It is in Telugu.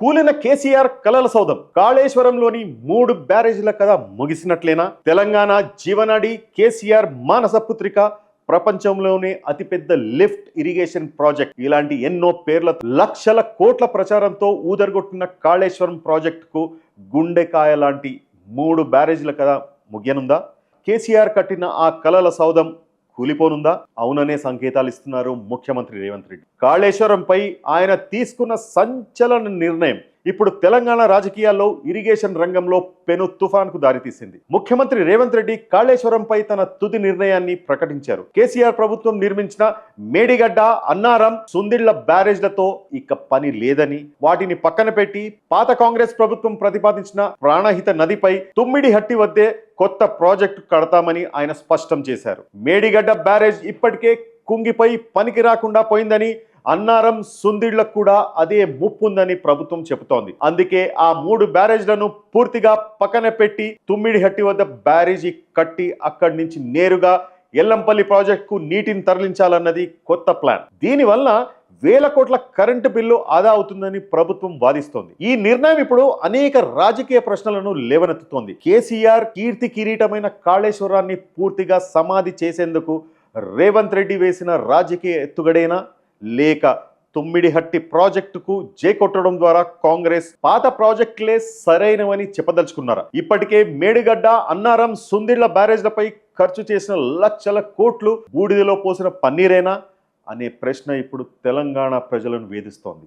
కూలిన కేసీఆర్ కలల సౌధం కాళేశ్వరంలోని మూడు బ్యారేజీల కథ ముగిసినట్లేనా? తెలంగాణ జీవనాడి కేసీఆర్ మానస పుత్రిక ప్రపంచంలోనే అతిపెద్ద లిఫ్ట్ ఇరిగేషన్ ప్రాజెక్ట్. ఇలాంటి ఎన్నో పేర్ల లక్షల కోట్ల ప్రచారంతో ఊదరగొట్టిన కాళేశ్వరం ప్రాజెక్టుకు గుండెకాయ లాంటి మూడు బ్యారేజీల కథ ముగియనుందా? కేసీఆర్ కట్టిన ఆ కలల సౌధం కూలిపోనుందా? అవుననే సంకేతాలు ఇస్తున్నారు ముఖ్యమంత్రి రేవంత్ రెడ్డి. కాళేశ్వరంపై ఆయన తీసుకున్న సంచలన నిర్ణయం ఇప్పుడు తెలంగాణ రాజకీయాల్లో ఇరిగేషన్ రంగంలో పెను తుఫాన్కు దారితీసింది. ముఖ్యమంత్రి రేవంత్ రెడ్డి కాళేశ్వరంపై తన తుది నిర్ణయాన్ని ప్రకటించారు. కేసీఆర్ ప్రభుత్వం నిర్మించిన మేడిగడ్డ అన్నారం సుందిళ్ళ బ్యారేజ్లతో ఇక పని లేదని వాటిని పక్కన పెట్టి పాత కాంగ్రెస్ ప్రభుత్వం ప్రతిపాదించిన ప్రాణహిత నదిపై తుమ్మిడి హట్టి వద్దే కొత్త ప్రాజెక్టు కడతామని ఆయన స్పష్టం చేశారు. మేడిగడ్డ బ్యారేజ్ ఇప్పటికే కుంగిపై పనికి రాకుండా పోయిందని అన్నారం సుందిళ్ళకు కూడా అదే ముప్పు ఉందని ప్రభుత్వం చెబుతోంది. అందుకే ఆ మూడు బ్యారేజ్లను పూర్తిగా పక్కన పెట్టి తుమ్మిడిహట్టి వద్ద బ్యారేజీ కట్టి అక్కడి నుంచి నేరుగా ఎల్లంపల్లి ప్రాజెక్టుకు నీటిని తరలించాలన్నది కొత్త ప్లాన్. దీనివల్ల వేల కోట్ల కరెంటు బిల్లు ఆదా అవుతుందని ప్రభుత్వం వాదిస్తోంది. ఈ నిర్ణయం ఇప్పుడు అనేక రాజకీయ ప్రశ్నలను లేవనెత్తుతోంది. కేసీఆర్ కీర్తి కిరీటమైన కాళేశ్వరాన్ని పూర్తిగా సమాధి చేసేందుకు రేవంత్ రెడ్డి వేసిన రాజకీయ ఎత్తుగడేనా? లేక తుమ్మిడిహట్టి ప్రాజెక్టుకు జే కొట్టడం ద్వారా కాంగ్రెస్ పాత ప్రాజెక్టులే సరైనవని చెప్పదలుచుకున్నారా? ఇప్పటికే మేడిగడ్డ అన్నారం సుందిళ్ళ బ్యారేజ్లపై ఖర్చు చేసిన లక్షల కోట్లు బూడిదలో పోసిన పన్నీరేనా? అనే ప్రశ్న ఇప్పుడు తెలంగాణ ప్రజలను వేధిస్తోంది.